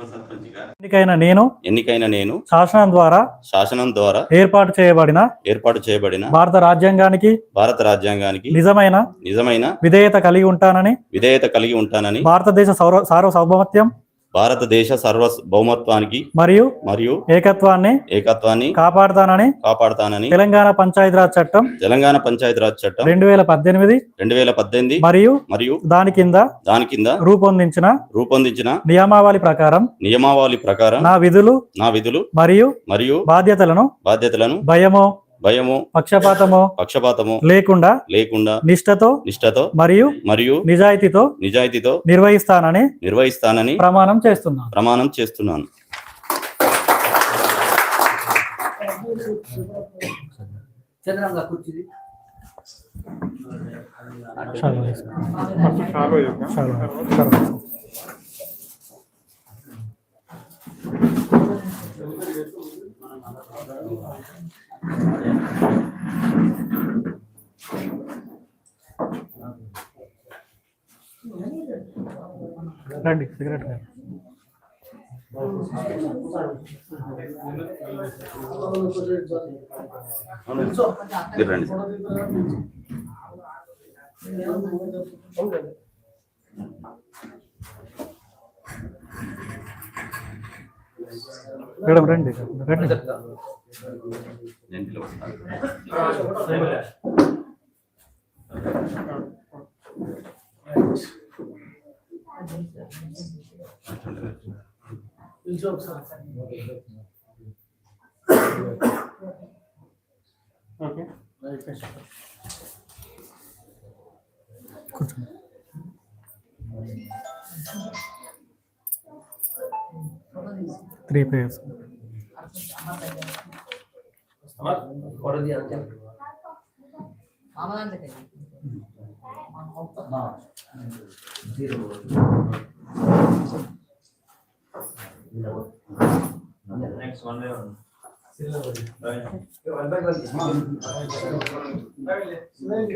ఎన్నికైన నేను ఎన్నికైన నేను శాసనం ద్వారా శాసనం ద్వారా ఏర్పాటు చేయబడిన ఏర్పాటు చేయబడిన భారత రాజ్యాంగానికి భారత రాజ్యాంగానికి నిజమైన నిజమైన విధేయత కలిగి ఉంటానని విధేయత కలిగి ఉంటానని భారతదేశ సౌర సార్వభౌమత్యం భారతదేశ సర్వభౌమత్వానికి మరియు మరియు ఏకత్వాన్ని ఏకత్వాన్ని కాపాడుతానని కాపాడుతానని తెలంగాణ పంచాయతీరాజ్ చట్టం తెలంగాణ పంచాయతీరాజ్ చట్టం రెండు వేల పద్దెనిమిది రెండు వేల పద్దెనిమిది మరియు మరియు దాని కింద దాని కింద రూపొందించిన రూపొందించిన నియమావళి ప్రకారం నియమావళి ప్రకారం నా విధులు నా విధులు మరియు మరియు బాధ్యతలను బాధ్యతలను భయమో భయము పక్షపాతమో పక్షపాతము లేకుండా లేకుండా నిష్ఠతో నిష్ఠతో మరియు మరియు నిజాయితీతో నిజాయితీతో నిర్వహిస్తానని నిర్వహిస్తానని ప్రమాణం చేస్తున్నాను. ప్రమాణం చేస్తున్నాను. రండి సిగరెట్ గారు. రండి మేడం రండి. రండి. కూర్చోండి. త్రీ పేర్స్ కొడది అంతే నెక్స్ట్ వన్ డే వేరే ఇష్టమైన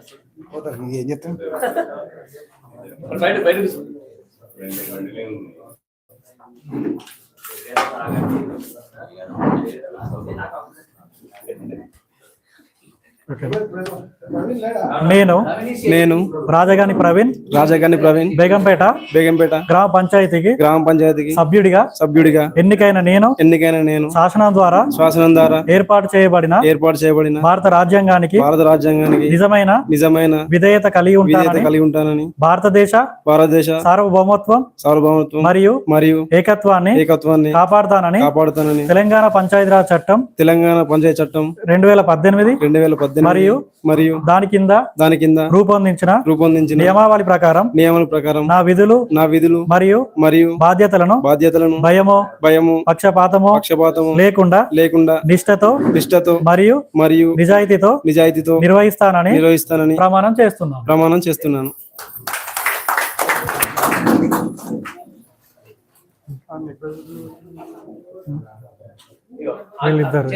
ఏం చెప్తాం బయట బయట ఓకే. నేను నేను రాజగాని ప్రవీణ్ రాజగాని ప్రవీణ్ బేగంపేట బేగంపేట గ్రామ పంచాయతీకి గ్రామ పంచాయతీకి సభ్యుడిగా సభ్యుడిగా ఎన్నికైన నేను ఎన్నికైన నేను శాసనం ద్వారా శాసనం ద్వారా ఏర్పాటు చేయబడిన ఏర్పాటు చేయబడిన భారత రాజ్యాంగానికి భారత రాజ్యాంగానికి నిజమైన నిజమైన విధేయత కలిగి విధేయత ఉంటానని కలిగి ఉంటానని భారతదేశ భారతదేశ సార్వభౌమత్వం సార్వభౌమత్వం మరియు మరియు ఏకత్వాన్ని ఏకత్వాన్ని కాపాడుతానని కాపాడుతానని తెలంగాణ పంచాయతీరాజ్ చట్టం తెలంగాణ పంచాయతీ చట్టం రెండు వేల పద్దెనిమిది రెండు వేల పద్దెనిమిది మరియు మరియు దాని కింద దాని కింద రూపొందించిన రూపొందించిన నియమావళి ప్రకారం నియమాల ప్రకారం నా విధులు నా విధులు మరియు మరియు బాధ్యతలను బాధ్యతలను భయమో భయము పక్షపాతమో పక్షపాతము లేకుండా లేకుండా నిష్ఠతో నిష్ఠతో మరియు మరియు నిజాయితీతో నిజాయితీతో నిర్వహిస్తానని నిర్వహిస్తానని ప్రమాణం చేస్తున్నాను. ప్రమాణం చేస్తున్నాను.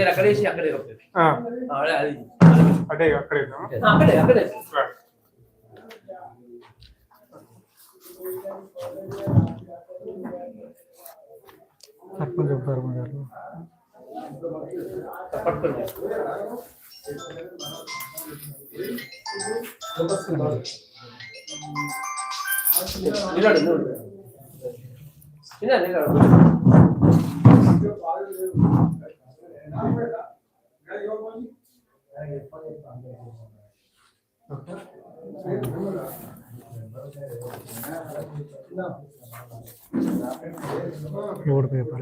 అక్కడేసి అక్కడే ఆ, అదే అది అదే అక్కడ ఇద్దామా? అక్కడే అక్కడే రైట్. సర్పంచ్ చెప్తారు గారు పట్టుకోండి నిలబడు, నిలబడు. बोर्ड पेपर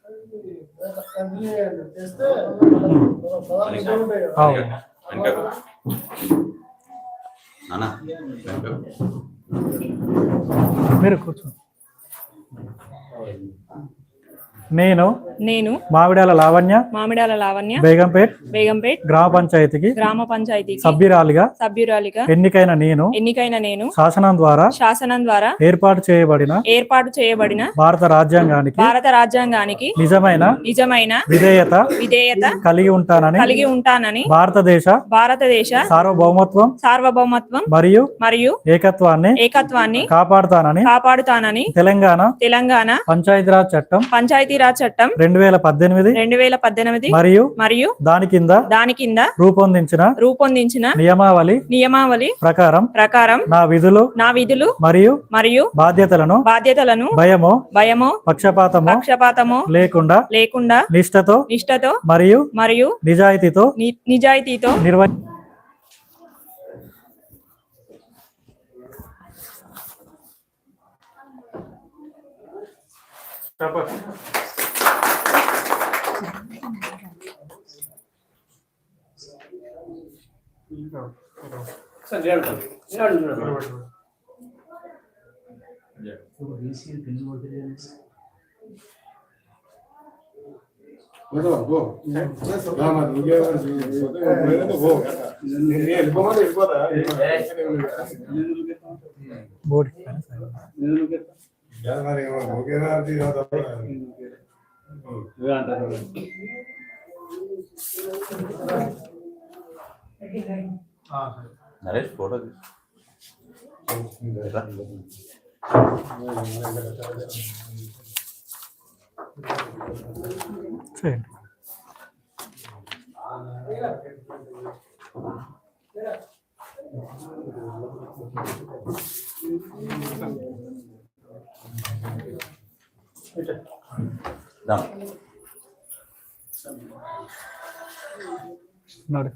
మీరు కూర్చో. నేను నేను మామిడాల లావణ్య మామిడాల లావణ్య బేగంపేట్ బేగంపేట్ గ్రామ పంచాయతీకి గ్రామ పంచాయతీకి సభ్యురాలిగా సభ్యురాలిగా ఎన్నికైన నేను ఎన్నికైన నేను శాసనం ద్వారా శాసనం ద్వారా ఏర్పాటు చేయబడిన ఏర్పాటు చేయబడిన భారత రాజ్యాంగానికి భారత రాజ్యాంగానికి నిజమైన నిజమైన విధేయత విధేయత కలిగి ఉంటానని కలిగి ఉంటానని భారతదేశ భారతదేశ సార్వభౌమత్వం సార్వభౌమత్వం మరియు మరియు ఏకత్వాన్ని ఏకత్వాన్ని కాపాడుతానని కాపాడుతానని తెలంగాణ తెలంగాణ పంచాయతీరాజ్ చట్టం పంచాయతీరాజ్ చట్టం రెండు వేల పద్దెనిమిది రెండు వేల పద్దెనిమిది మరియు మరియు దాని కింద దాని కింద రూపొందించిన రూపొందించిన నియమావళి నియమావళి ప్రకారం ప్రకారం నా విధులు నా విధులు మరియు మరియు బాధ్యతలను బాధ్యతలను భయమో భయమో పక్షపాతమో పక్షపాతమో లేకుండా లేకుండా నిష్ఠతో నిష్ఠతో మరియు మరియు నిజాయితీతో నిజాయితీతో నిర్వ చెప్పండి. సార్ నిలబడండి. నిలబడండి, నిలబడండి. బోర్డు నరేష్ ఫోటో తీసు. రా. చేయండి దా. అన్నాడు.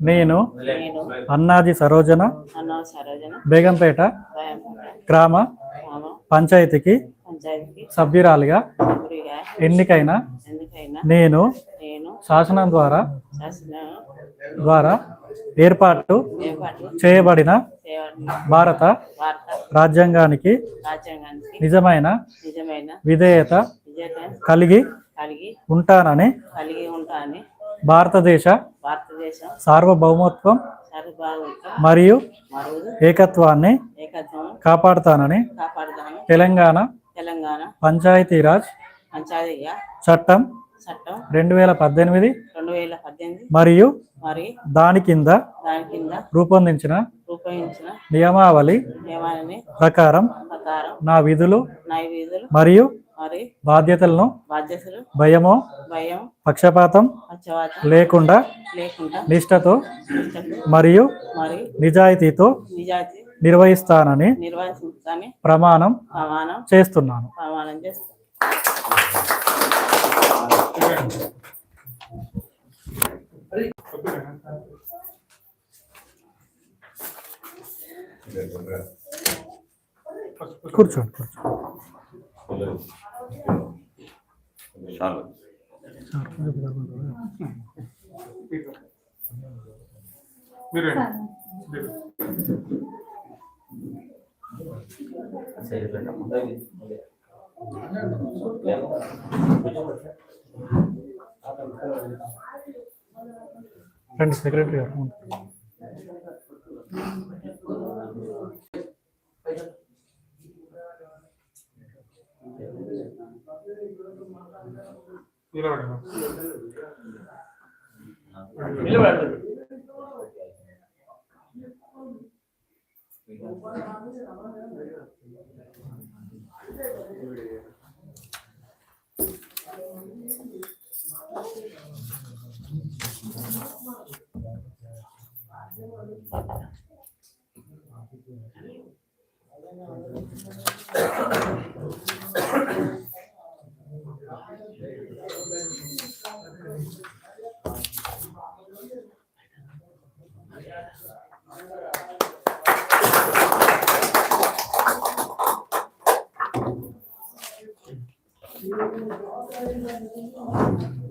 నేను నేను అన్నాజీ సరోజన అన్న సరోజన బేగంపేట గ్రామ పంచాయతీకి సభ్యురాలిగా ఎన్నికైన నేను శాసనం ద్వారా ద్వారా ఏర్పాటు చేయబడిన భారత రాజ్యాంగానికి నిజమైన నిజమైన విధేయత కలిగి కలిగి ఉంటానని భారతదేశ భారతదేశం సార్వభౌమత్వం మరియు ఏకత్వాన్ని ఏకత్వం కాపాడుతానని కాపాడుతాను. తెలంగాణ తెలంగాణ పంచాయతీరాజ్ చట్టం చట్టం రెండు వేల పద్దెనిమిది రెండు వేల పద్దెనిమిది మరియు మరి దాని కింద దాని కింద రూపొందించిన రూపొందించిన నియమావళి ప్రకారం ప్రకారం నా విధులు మరియు మరి బాధ్యతలను బాధ్యతలు భయమో భయం పక్షపాతం లేకుండా నిష్ఠతో మరియు మరి నిజాయితీతో నిజాయితీ నిర్వహిస్తానని ప్రమాణం చేస్తున్నాను. ప్రమాణం చేస్తాను కూర్చోండి. రండి సెక్రటరీ గారు ಇರೋ 这个你没做完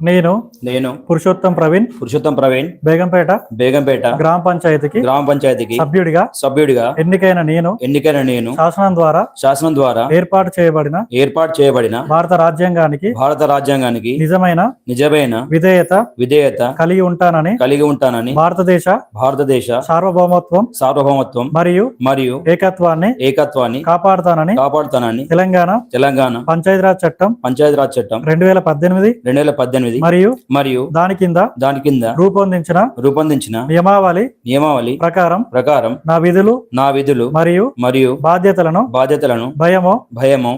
నేను నేను పురుషోత్తం ప్రవీణ్. పురుషోత్తం ప్రవీణ్. బేగంపేట. బేగంపేట. గ్రామ పంచాయతీకి గ్రామ పంచాయతీకి సభ్యుడిగా సభ్యుడిగా ఎన్నికైన నేను ఎన్నికైన నేను శాసనం ద్వారా శాసనం ద్వారా ఏర్పాటు చేయబడిన ఏర్పాటు చేయబడిన భారత రాజ్యాంగానికి భారత రాజ్యాంగానికి నిజమైన నిజమైన విధేయత విధేయత కలిగి ఉంటానని కలిగి ఉంటానని భారతదేశ భారతదేశ సార్వభౌమత్వం సార్వభౌమత్వం మరియు మరియు ఏకత్వాన్ని ఏకత్వాన్ని కాపాడుతానని కాపాడుతానని తెలంగాణ తెలంగాణ పంచాయతీరాజ్ చట్టం పంచాయతీరాజ్ చట్టం రెండు వేల పద్దెనిమిది రెండు వేల పద్దెనిమిది మరియు మరియు దాని కింద దాని కింద రూపొందించిన రూపొందించిన నియమావళి నియమావళి ప్రకారం ప్రకారం నా విధులు నా విధులు మరియు మరియు బాధ్యతలను బాధ్యతలను భయమో భయము